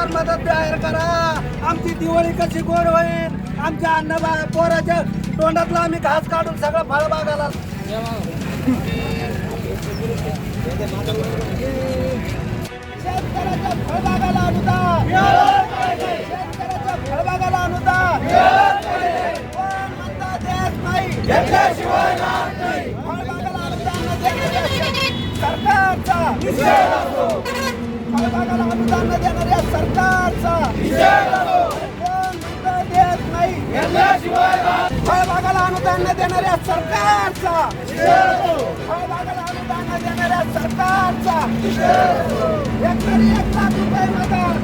लवकर मदत जाहीर करा. आमची दिवाळी कशी गोड होईल? आमच्या अन्न पोराच्या तोंडातलं आम्ही घास काढून सगळं फळबागाला शेतकऱ्याच्या फळबागाला अनुदान. शेतकऱ्याच्या फळबागाला अनुदान. कोण म्हणता देत नाही. फळबागाला अनुदान सरकारचा फळबागाला अनुदान देणाऱ्या फळबागाला अनुदान न देणाऱ्या सरकारचा. फळबागाला अनुदान न देणाऱ्या सरकारचा. हेक्टरी एक लाख रुपये मदत.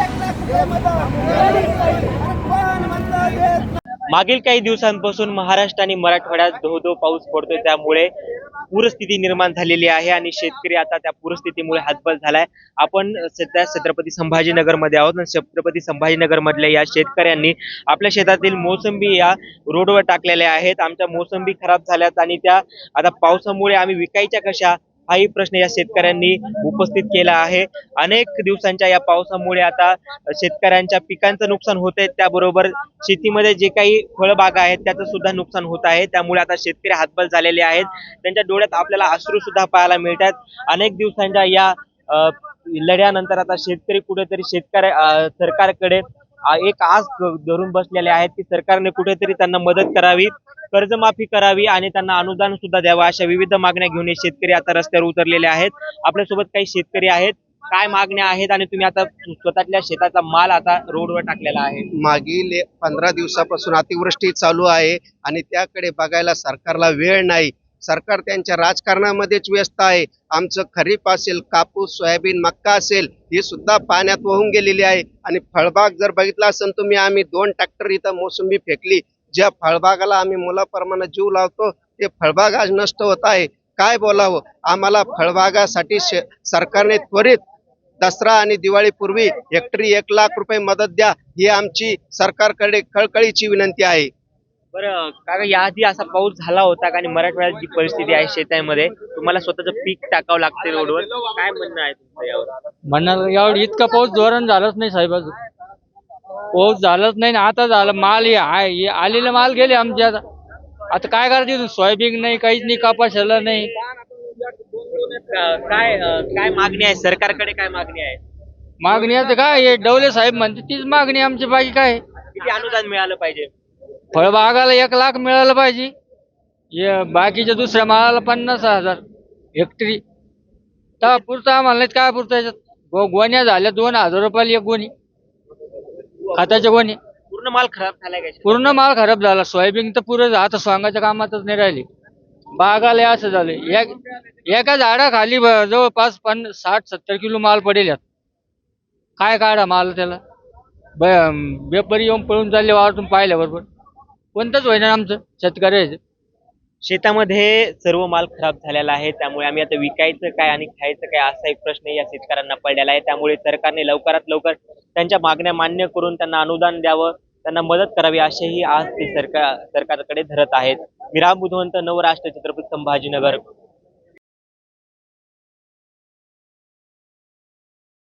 एक लाख रुपये मदत कोण म्हणता देत नाही मागील काही दिवसांपासून महाराष्ट्र आणि मराठवाड्यात धो धो पाऊस पडतोय. त्यामुळे पूरस्थिती निर्माण झालेली आहे आणि शेतकरी आता त्या पूरस्थितीमुळे हातबल झालाय. आपण सध्या छत्रपती संभाजीनगरमध्ये आहोत आणि छत्रपती संभाजीनगर मधल्या या शेतकऱ्यांनी आपल्या शेतातील मोसंबी या रोडवर टाकलेल्या आहेत. आमच्या मोसंबी खराब झाल्यात आणि त्या आता पावसामुळे आम्ही विकायच्या कशा हाही प्रश्न या शेतकऱ्यांनी उपस्थित केला आहे. अनेक दिवसांच्या या पावसामुळे आता शेतकऱ्यांच्या पिकांचं नुकसान होत आहे. त्याबरोबर शेतीमध्ये जे काही फळबागा आहेत त्याचं सुद्धा नुकसान होत आहे. त्यामुळे आता शेतकरी हातबल झालेले आहेत. त्यांच्या डोळ्यात आपल्याला अश्रू सुद्धा पाहायला मिळतात. अनेक दिवसांच्या या लढ्यानंतर आता शेतकरी कुठेतरी शेतकऱ्या सरकारकडे एक आस धरून बसलेले आहेत की सरकारने कुठेतरी त्यांना मदत करावी कर्जमाफी करावी आणि त्यांना अनुदान सुद्धा द्यावं अशा विविध मागण्या घेऊन हे शेतकरी आता रस्त्यावर उतरलेले आहेत. आपल्यासोबत काही शेतकरी आहेत. काय मागण्या आहेत आणि तुम्ही आता स्वतःच्या शेताचा माल आता रोडवर टाकलेला आहे? मागील पंधरा दिवसापासून अतिवृष्टी चालू आहे आणि त्याकडे बघायला सरकारला वेळ नाही. सरकार त्यांच्या राजकारणामध्येच व्यस्त आहे. आमचं खरीप असेल कापूस सोयाबीन मक्का असेल ही सुद्धा पाण्यात वाहून गेलेली आहे. आणि फळबाग जर बघितला असेल तुम्ही आम्ही दोन ट्रॅक्टर इथं मोसंबी फेकली. ज्या फळबागाला आम्ही मुलाप्रमाणे जीव लावतो ते फळबाग आज नष्ट होत आहे. काय बोलावं? आम्हाला फळबागासाठी शे- सरकारने त्वरित दसरा आणि दिवाळीपूर्वी हेक्टरी एक लाख रुपये मदत द्या ही आमची सरकारकडे कळकळीची विनंती आहे. बरं कारण याआधी असा पाऊस झाला होता का? आणि मराठवाड्यात जी परिस्थिती आहे शेतामध्ये तुम्हाला स्वतःचं पीक टाकावं लागते रोडवर. काय म्हणणं आहे तुमचं यावर? म्हणणार यावर इतका पाऊस जोरान झालाच नाही साहेब अजून. पाऊस झालाच नाही आता झालं माल हे आहे. हे आलेले माल गेले आमच्या आता. आता काय करायचं सोयाबीन नाही काहीच नाही कापाशाला नाही. काय अं, काय मागणी आहे? सरकारकडे काय मागणी आहे? मागणी आता काय हे डवले साहेब म्हणते तीच मागणी आमची बाकी काय? किती अनुदान मिळालं पाहिजे? फळबागाला एक लाख मिळालं पाहिजे. बाकीच्या दुसऱ्या मालाला पन्नास हजार. हेक्टरी तर पुरतं आम्हाला नाही काय पुरतं याच्यात? गोण्या झाल्या दोन हजार रुपयाला एक गोणी. खताच्या गोणी. पूर्ण माल खराब झालाय का पूर्ण माल खराब झाला. सोयाबीन तर पुरं आता स्वांगाच्या कामातच नाही राहिली. बागाला असं झालं. एक एका झाडाखाली जवळपास पन साठ सत्तर किलो माल पडेल यात. काय काढा माल त्याला? ब- व्यापारी येऊन पळून चालले वावरतून पाहिल्याबरोबर. कोणतंच होईना आमचं. शेतकऱ्याचं शेतामध्ये सर्व माल खराब झालेला आहे. त्यामुळे आम्ही आता विकायचं काय आणि खायचं काय असा एक प्रश्न या शेतकऱ्यांना पडलेला आहे. त्यामुळे सरकारने लवकरात लवकर त्यांच्या मागण्या मान्य करून त्यांना अनुदान द्यावं त्यांना मदत करावी असेही आज ते सरकार सरकारकडे धरत आहेत. मी राम बुधवंत नवराष्ट्र छत्रपती संभाजीनगर.